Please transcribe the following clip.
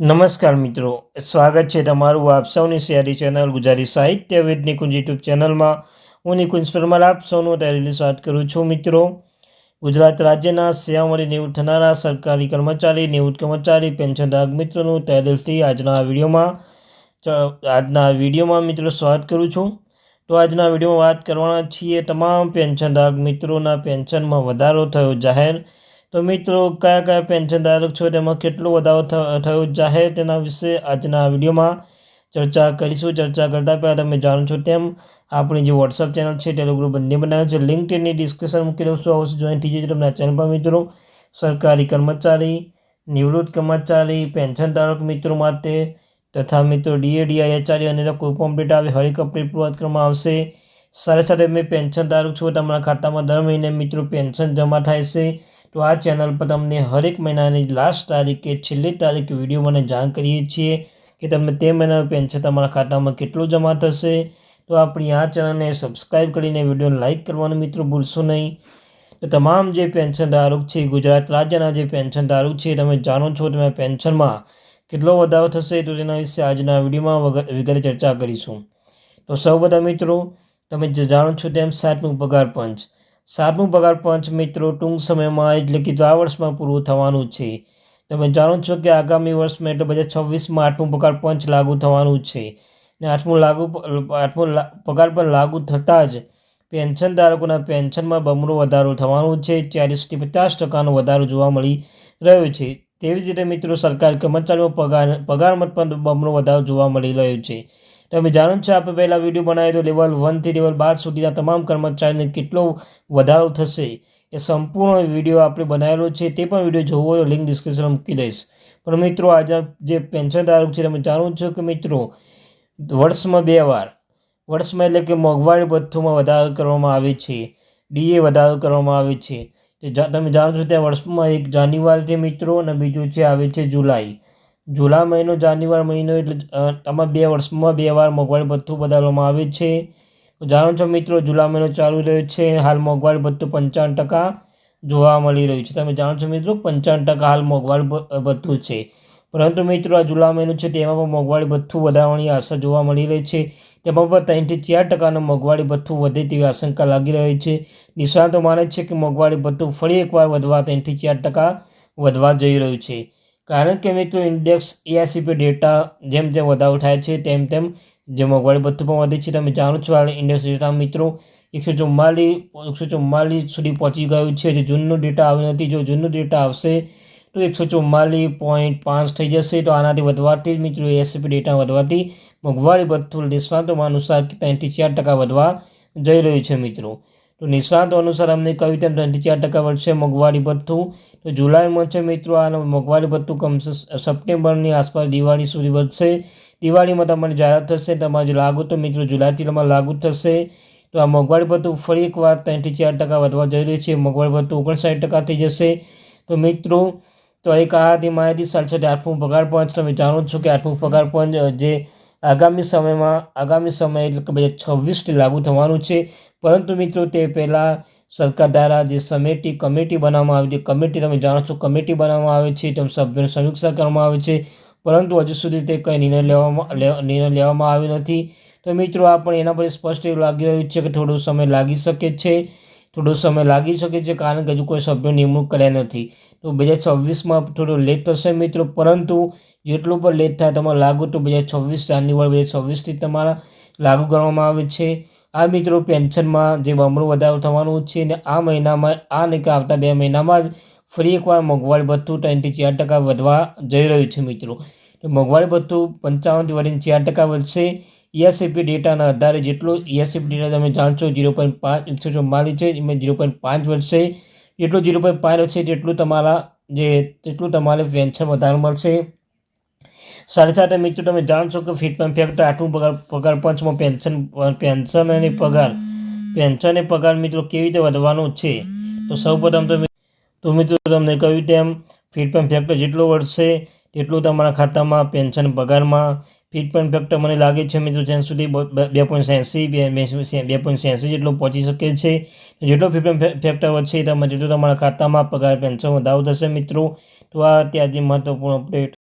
નમસ્કાર મિત્રો, સ્વાગત છે તમારું આપ સૌની શહેરી ચેનલ ગુજરાતી સાહિત્ય વિદ નિકુંજ યુટ્યુબ ચેનલમાં. હું નિકુંજ પરમાર, આપ સૌનું તૈયારી સ્વાગત કરું છું મિત્રો. ગુજરાત રાજ્યના સેવામાંથી નિવૃત્ત થનારા સરકારી કર્મચારી નિવૃત્ત કર્મચારી પેન્શનધારક મિત્રોનું તહેરીલથી આજના વિડીયોમાં આજના વિડીયોમાં મિત્રો સ્વાગત કરું છું. તો આજના વિડીયોમાં વાત કરવાના છીએ તમામ પેન્શનધારક મિત્રોના પેન્શનમાં વધારો થયો જાહેર. તો મિત્રો, કયા કયા પેન્શન ધારક છો, તેમાં કેટલો વધારો થયો જાહેર તેના વિશે આજના વિડીયોમાં ચર્ચા કરીશું. ચર્ચા કરતાં પહેલાં તમે જાણો છો તેમ, આપણી જે વોટ્સઅપ ચેનલ છે ટેલિગ્રુપ બંને બનાવે છે. લિંક તેની ડિસ્ક્રિપ્શન મૂકી દઉં છું. આવશે જોઈન થઈ જજો તમને ચેનલ પર, મિત્રો. સરકારી કર્મચારી, નિવૃત્ત કર્મચારી પેન્શન ધારક મિત્રો માટે તથા મિત્રો ડીએડીઆઈ એચઆરએ અને કોઈ પણ અપડેટ આવે હરેક અપડેટ પૂર્વત કરવામાં આવશે. સાથે સાથે મેં પેન્શન ધારક છું, તમારા ખાતામાં દર મહિને મિત્રો પેન્શન જમા થાય છે. તો આ ચેનલ પર તમને હરેક મહિનાની લાસ્ટ તારીખે છેલ્લી તારીખે વીડિયો મને જાણ કરીએ છીએ કે તમને તે મહિનાનું પેન્શન તમારા ખાતામાં કેટલું જમા થશે. તો આપણી આ ચેનલને સબસ્ક્રાઈબ કરીને વિડીયોને લાઇક કરવાનું મિત્રો ભૂલશો નહીં. તો તમામ જે પેન્શન ધારક છે, ગુજરાત રાજ્યના જે પેન્શન ધારક છે, તમે જાણો છો તમે પેન્શનમાં કેટલો વધારો થશે તો તેના વિશે આજના વિડીયોમાં વગેરે ચર્ચા કરીશું. તો સૌ બધા મિત્રો, તમે જાણો છો તેમ સાતમું પગાર પંચ. સાતમું પગાર પંચ મિત્રો ટૂંક સમયમાં એટલે કે તો આ વર્ષમાં પૂરું થવાનું છે. તમે જાણો છો કે આગામી વર્ષમાં એટલે બે છવ્વીસમાં આઠમું પગાર પંચ લાગુ થવાનું છે ને આઠમું લાગુ આઠમું પગાર પણ લાગુ થતાં જ પેન્શન ધારકોના પેન્શનમાં બમણો વધારો થવાનો છે. ચાલીસથી પચાસ ટકાનો વધારો જોવા મળી રહ્યો છે. તેવી જ રીતે મિત્રો સરકારી કર્મચારીઓ પગાર, પગારમાં પણ બમણો વધારો જોવા મળી રહ્યો છે. તમે જાણો છો, આપણે પહેલાં વીડિયો બનાવ્યો તો લેવલ વનથી લેવલ બાર સુધીના તમામ કર્મચારીને કેટલો વધારો થશે એ સંપૂર્ણ વીડિયો આપણે બનાવેલો છે, તે પણ વીડિયો જોવો તો લિંક ડિસ્ક્રિપ્શનમાં મૂકી દઈશ. પણ મિત્રો, આજે જે પેન્શનધારક છે, તમે જાણો છો કે મિત્રો, વર્ષમાં બે વાર, વર્ષમાં એટલે કે મોંઘવારી ભથ્થુમાં વધારો કરવામાં આવે છે ડીએ વધારો કરવામાં આવે છે. તમે જાણો છો ત્યાં વર્ષમાં એક જાન્યુઆરી છે મિત્રો અને બીજું છે, આવે છે જુલાઈ. જુલાઈ મહિનો, જાન્યુઆરી મહિનો એટલે આમાં બે વર્ષમાં બે વાર મોંઘવારી ભથ્થું વધારવામાં આવે છે. જાણો છો મિત્રો, જુલાઈ મહિનો ચાલુ રહ્યો છે, હાલ મોંઘવારી ભથ્થું પંચાવન ટકા જોવા મળી રહ્યું છે. તમે જાણો છો મિત્રો, પંચાવન ટકા હાલ મોંઘવારી ભથ્થું છે. પરંતુ મિત્રો, આ જુલાઈ મહિનો છે, તેમાં પણ મોંઘવારી ભથ્થું વધારવાની આશા જોવા મળી રહી છે. તેમાં પણ ત્રણથી ચાર ટકાનું મોંઘવારી ભથ્થું વધે તેવી આશંકા લાગી રહી છે. નિષ્ણાતો માને છે કે મોંઘવારી ભથ્થું ફરી એકવાર વધવા ત્રણથી ચાર ટકા વધવા જઈ રહ્યું છે. કારણ કે મિત્રો ઇન્ડેક્સ એઆરસીપી ડેટા જેમ જેમ વધારો થાય છે, તેમ તેમ જે મોંઘવારી ભથ્થું પણ વધે છે, તમે જાણો છો હાલ ઇન્ડેક્સ ડેટા મિત્રો એકસો ચુમ્માલીસ એકસો ચુમ્માલીસ સુધી પહોંચી ગયું છે. જે જૂનનો ડેટા આવ્યો નથી. જો જૂનનો ડેટા આવશે તો એકસો ચુમ્માલીસ પોઈન્ટ પાંચ થઈ જશે. તો આનાથી વધવાથી મિત્રો એસીપી ડેટા વધવાથી મોંઘવારી ભથ્થું નિષ્ણાંતોમાં અનુસાર ત્રણથી ચાર ટકા વધવા જઈ રહ્યું છે મિત્રો. તો નિષ્ણાતો અનુસાર અમને કહ્યું તેમ ત્રણથી ચાર ટકા વધશે મોંઘવારી ભથ્થું. તો જુલાઈમાં છે મિત્રો આનું મોંઘવારી ભથ્થું કમશે સપ્ટેમ્બરની આસપાસ દિવાળી સુધી વધશે. દિવાળીમાં તમારી જાહેરાત થશે તમારે લાગુ તો મિત્રો જુલાઈથી તમારે લાગુ થશે. તો આ મોંઘવારી ભથ્થું ફરી એકવાર ત્રણથી ચાર ટકા વધવા જઈ રહ્યું છે. મોંઘવારી ભથ્થું ઓગણસાઠ ટકા થઈ જશે. તો મિત્રો, તો એક આ હતી માહિતી સાથે આઠમું પગાર પંચ. તમે જાણો છો કે આઠમું પગાર પંચ, જે આગામી સમયમાં, આગામી સમય એટલે કે બે છવ્વીસથી લાગુ થવાનું છે. પરંતુ મિત્રો તે પહેલાં સરકાર દ્વારા જે સમિટી કમિટી બનાવવામાં આવી છે કમિટી તમે જાણો છો, કમિટી બનાવવામાં આવે છે, તેમ સભ્યોની સમીક્ષા કરવામાં આવે છે, પરંતુ હજુ સુધી તે કંઈ નિર્ણય લેવામાં નિર્ણય લેવામાં આવ્યો નથી. તો મિત્રો, આ પણ એના પર સ્પષ્ટ એવું લાગી રહ્યું છે કે થોડો સમય લાગી શકે છે, થોડો સમય લાગી શકે છે, કારણ કે હજુ કોઈ સભ્યો નિમણૂક કર્યા નથી. તો બે હજાર છવ્વીસમાં થોડો લેટ થશે મિત્રો, પરંતુ જેટલું પણ લેટ થાય, તમારે લાગુ તો બે હજાર છવ્વીસ જાન્યુઆરી બે હજાર છવ્વીસથી તમારા લાગુ કરવામાં આવે છે. આ મિત્રો પેન્શનમાં જે બમણો વધારો થવાનું છે અને આ મહિનામાં, આ ને આવતા બે મહિનામાં જ ફરી એકવાર મોંઘવારી ભથ્થું ત્રણથી ચાર ટકા વધવા જઈ રહ્યું છે મિત્રો. મોંઘવારી ભથ્થું પંચાવનથી વધીને ચાર ટકા વધશે. ઈએસસીપી ડેટાના આધારે જેટલો ઈએસસીપી ડેટા તમે જાણશો, ઝીરો પોઈન્ટ પાંચ, એકસો ચુમ્માલીસ છે, એમાં ઝીરો પોઈન્ટ પાંચ વધશે. જેટલું ઝીરો પોઈન્ટ પાંચ વધશે, તેટલું તમારા જે, તેટલું તમારે પેન્શન વધારે મળશે. સાથે સાથે મિત્રો તમે જાણશો કે ફિટમેન્ટ ફેક્ટર આઠમું પગાર પગાર, પંચમાં પેન્શન પેન્શન અને પગાર. પેન્શન અને પગાર મિત્રો કેવી રીતે વધવાનો છે? તો સૌપ્રથમ તો તો મિત્રો તમને કહ્યું તેમ ફિટમેન્ટ ફેક્ટર જેટલું વધશે, તેટલું તમારા ખાતામાં પેન્શન પગારમાં. ફિટમેન્ટ ફેક્ટર મને લાગે છે મિત્રો જ્યાં સુધી બે પોઈન્ટ એંસી બે પોઈન્ટ એંસી જેટલો પહોંચી શકે છે જેટલો ફિટમેન્ટ ફેક્ટર વધશે, તમે જેટલું તમારા ખાતામાં પગાર પેન્શન વધારો થશે મિત્રો. તો આ અત્યારે મહત્વપૂર્ણ અપડેટ